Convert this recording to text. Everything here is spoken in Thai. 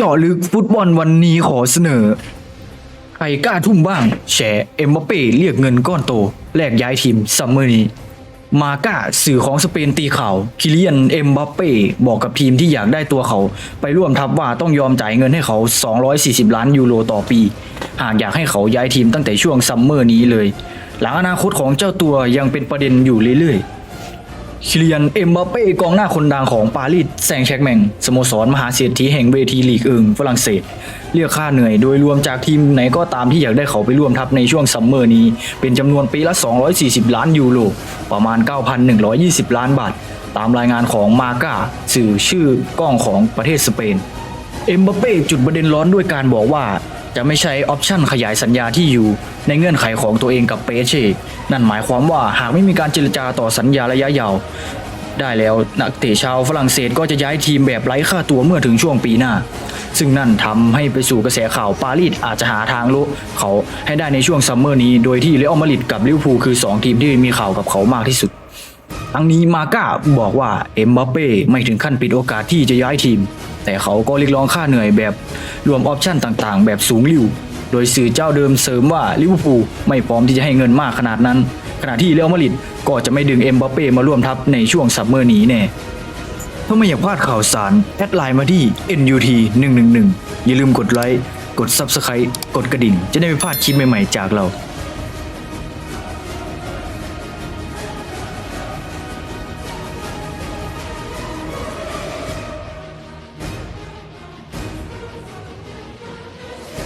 เจาะลึกฟุตบอลวันนี้ขอเสนอ ใครกล้าทุ่มบ้าง แฉเอ็มบัปเป้เรียกเงินก้อนโต แลกย้ายทีมซัมเมอร์นี้ มาก้าสื่อของสเปนตีข่าว คิเลียนเอ็มบัปเป้บอกกับทีมที่อยากได้ตัวเขา ไปร่วมทับว่าต้องยอมจ่ายเงินให้เขา 240 ล้านยูโรต่อปี หากอยากให้เขาย้ายทีมตั้งแต่ช่วงซัมเมอร์นี้เลย หลังอนาคตของเจ้าตัวยังเป็นประเด็นอยู่เรื่อยๆ คิเลียน เอ็มบัปเป้กองหน้าคนดังของปารีสแซงต์แชร์กแมงสโมสรมหาเศรษฐีแห่งเวทีลีกเอิงฝรั่งเศส เรียกค่าเหนื่อยโดยรวมจากทีมไหนก็ตามที่อยากได้เขาไปร่วมทัพในช่วงซัมเมอร์นี้ เป็นจำนวนปีละ 240 ล้านยูโร ประมาณ 9,120 ล้านบาท ตามรายงานของมาก้าสื่อชื่อกล้องของประเทศสเปน เอ็มบัปเป้จุดประเด็นร้อนด้วยการบอกว่า จะไม่ใช้ออปชันขยายสัญญาที่อยู่ในเงื่อนไขของตัวเองกับเปเช่นั่นหมายความว่าหากไม่มีการเจรจาต่อสัญญาระยะยาว ได้แล้วนักเตะชาวฝรั่งเศสก็จะย้ายทีมแบบไร้ค่าตัวเมื่อถึงช่วงปีหน้า ซึ่งนั่นทำให้ไปสู่กระแสข่าวปารีสอาจจะหาทางลุเขาให้ได้ในช่วงซัมเมอร์นี้ โดยที่เรอัลมาดริดกับลิเวอร์พูลคือ 2 ทีมที่มีข่าวกับเขามากที่สุด ทั้งนี้มาก้าบอกว่าเอ็มบัปเป้ไม่ถึงขั้นปิดโอกาสที่จะย้ายทีม แต่เขาก็เรียกร้องค่าเหนื่อยแบบรวมออปชั่นต่างๆ แบบสูงลิ่วโดยสื่อเจ้าเดิมเสริมว่าลิเวอร์พูลไม่พร้อมที่จะให้เงินมากขนาดนั้น ขณะที่เรอัลมาดริดก็จะไม่ดึงเอ็มบัปเป้มาร่วมทัพในช่วงซัมเมอร์นี้แน่ถ้าไม่อยากพลาดข่าวสารแอดไลน์มาที่ NUT 111อย่าลืมกดไลค์กด Subscribe กดกระดิ่ง จะได้ไม่พลาดคลิปใหม่ๆจากเรา